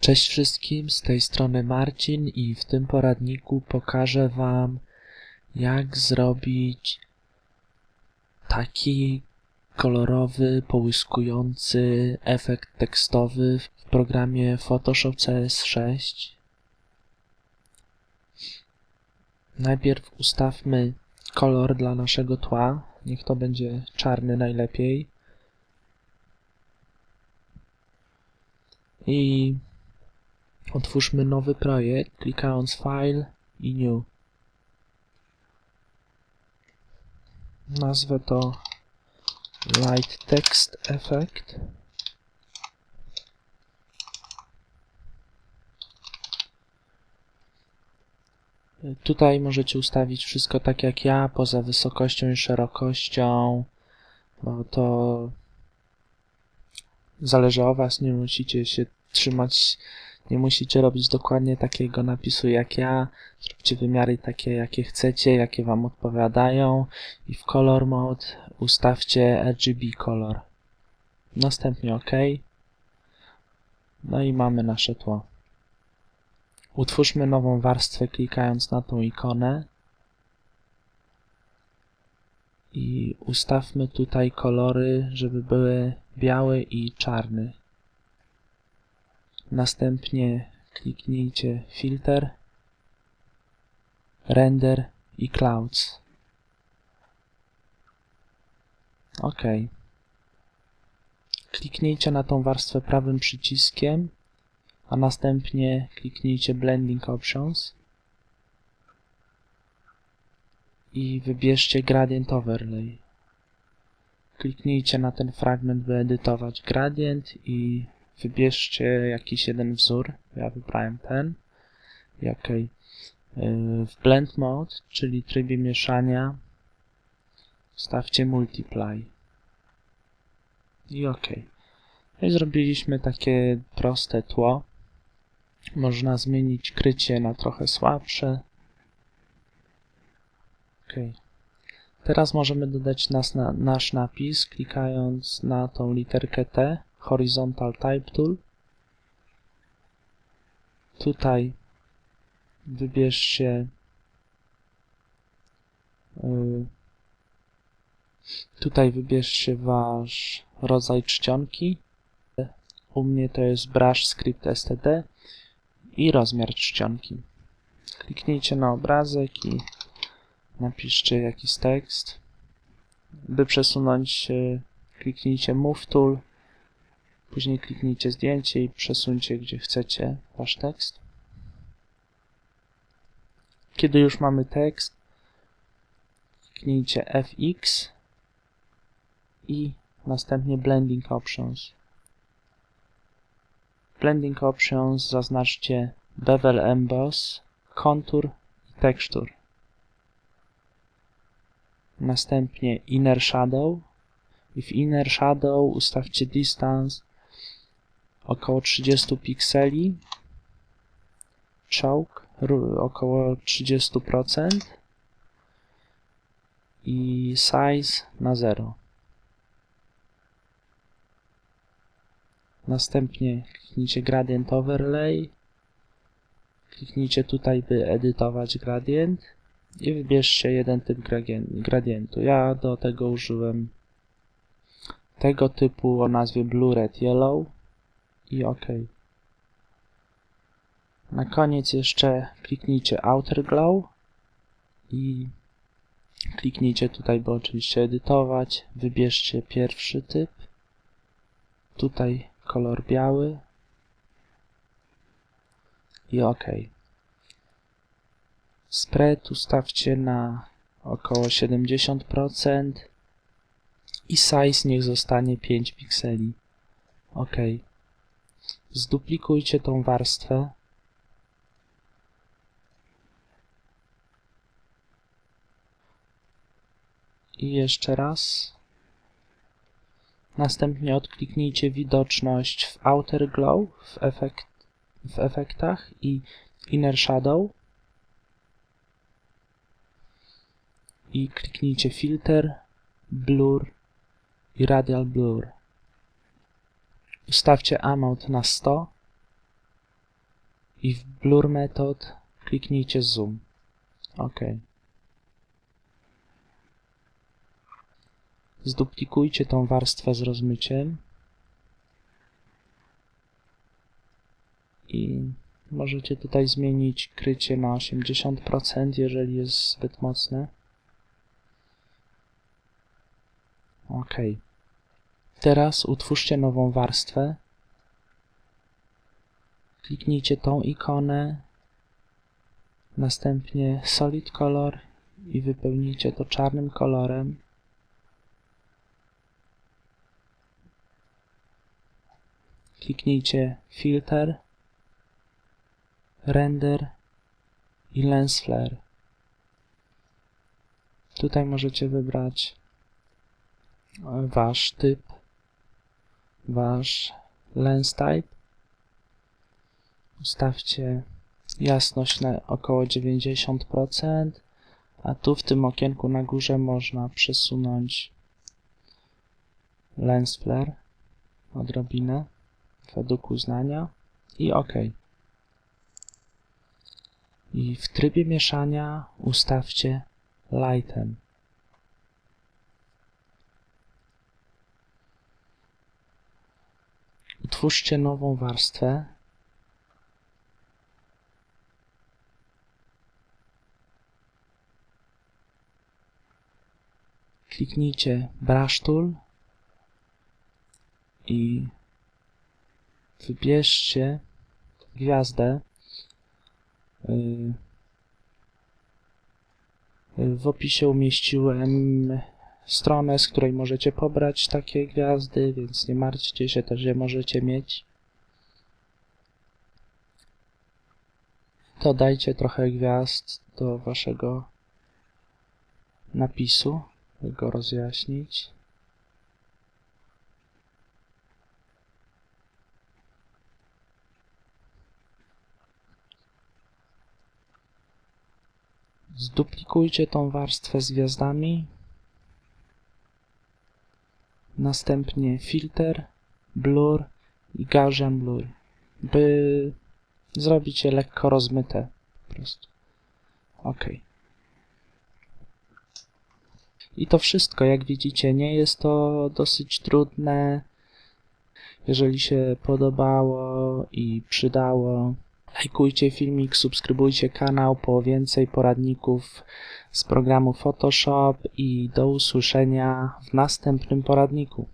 Cześć wszystkim, z tej strony Marcin i w tym poradniku pokażę Wam jak zrobić taki kolorowy, połyskujący efekt tekstowy w programie Photoshop CS6. Najpierw ustawmy kolor dla naszego tła, niech to będzie czarny najlepiej. I Otwórzmy nowy projekt, klikając File i New. Nazwę to Light Text Effect. Tutaj możecie ustawić wszystko tak jak ja, poza wysokością i szerokością, bo to zależy o Was, nie musicie się trzymać nie musicie robić dokładnie takiego napisu jak ja. Zróbcie wymiary takie, jakie chcecie, jakie Wam odpowiadają i w Color Mode ustawcie RGB Color. Następnie OK. No i mamy nasze tło. Utwórzmy nową warstwę klikając na tą ikonę. I ustawmy tutaj kolory, żeby były biały i czarny. Następnie kliknijcie Filter, Render i Clouds. OK. Kliknijcie na tą warstwę prawym przyciskiem, a następnie kliknijcie Blending Options i wybierzcie Gradient Overlay. Kliknijcie na ten fragment, by edytować gradient i wybierzcie jakiś jeden wzór. Ja wybrałem ten. Ok. W Blend Mode, czyli trybie mieszania, stawcie Multiply. I ok. No i zrobiliśmy takie proste tło. Można zmienić krycie na trochę słabsze. Ok. Teraz możemy dodać nas na, nasz napis, klikając na tą literkę T Horizontal Type Tool. Tutaj wybierzcie y, tutaj wybierzcie wasz rodzaj czcionki. U mnie to jest brush script std i rozmiar czcionki. Kliknijcie na obrazek i napiszcie jakiś tekst. By przesunąć, kliknijcie Move Tool Później kliknijcie zdjęcie i przesuńcie gdzie chcecie wasz tekst. Kiedy już mamy tekst, kliknijcie FX i następnie Blending Options. Blending Options zaznaczcie Bevel Emboss, Contour i Texture. Następnie Inner Shadow i w Inner Shadow ustawcie Distance około 30 pikseli, czołg około 30% i size na 0. Następnie kliknijcie Gradient Overlay, kliknijcie tutaj, by edytować gradient. I wybierzcie jeden typ gradientu. Ja do tego użyłem tego typu o nazwie Blue Red Yellow i OK. Na koniec jeszcze kliknijcie Outer Glow i kliknijcie tutaj, by oczywiście edytować. Wybierzcie pierwszy typ. Tutaj kolor biały i OK. Spread ustawcie na około 70% i size niech zostanie 5 pikseli. OK. Zduplikujcie tą warstwę. I jeszcze raz. Następnie odkliknijcie widoczność w Outer Glow w, efekt, w efektach i Inner Shadow. I kliknijcie Filter, Blur i Radial Blur. Ustawcie amount na 100 i w Blur Method kliknijcie Zoom. OK. Zduplikujcie tą warstwę z rozmyciem i możecie tutaj zmienić krycie na 80%, jeżeli jest zbyt mocne. OK. Teraz utwórzcie nową warstwę. Kliknijcie tą ikonę, następnie Solid Color i wypełnijcie to czarnym kolorem. Kliknijcie Filter, Render i Lens Flare. Tutaj możecie wybrać e, wasz typ, wasz lens type. Ustawcie jasność na około 90%, a tu w tym okienku na górze można przesunąć lens flare odrobinę według uznania i OK. I w trybie mieszania ustawcie lighten. Utwórzcie nową warstwę. Kliknijcie Brush Tool i wybierzcie gwiazdę. Yy, W opisie umieściłem stronę, z której możecie pobrać takie gwiazdy, więc nie martwcie się, też je możecie mieć. Dodajcie trochę gwiazd do waszego napisu, by go rozjaśnić. Zduplikujcie tą warstwę z gwiazdami. Następnie filter, blur i Gaussian blur, by zrobić je lekko rozmyte. Po prostu. OK. I to wszystko, jak widzicie, nie jest to dosyć trudne. Jeżeli się podobało i przydało, lajkujcie filmik, subskrybujcie kanał po więcej poradników z programu Photoshop i do usłyszenia w następnym poradniku.